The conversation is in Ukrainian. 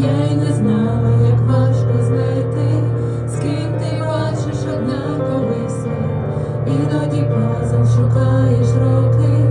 Я й не знала, як важко знайти, з ким ти бачиш однаковий світ, іноді базом шукаєш роки.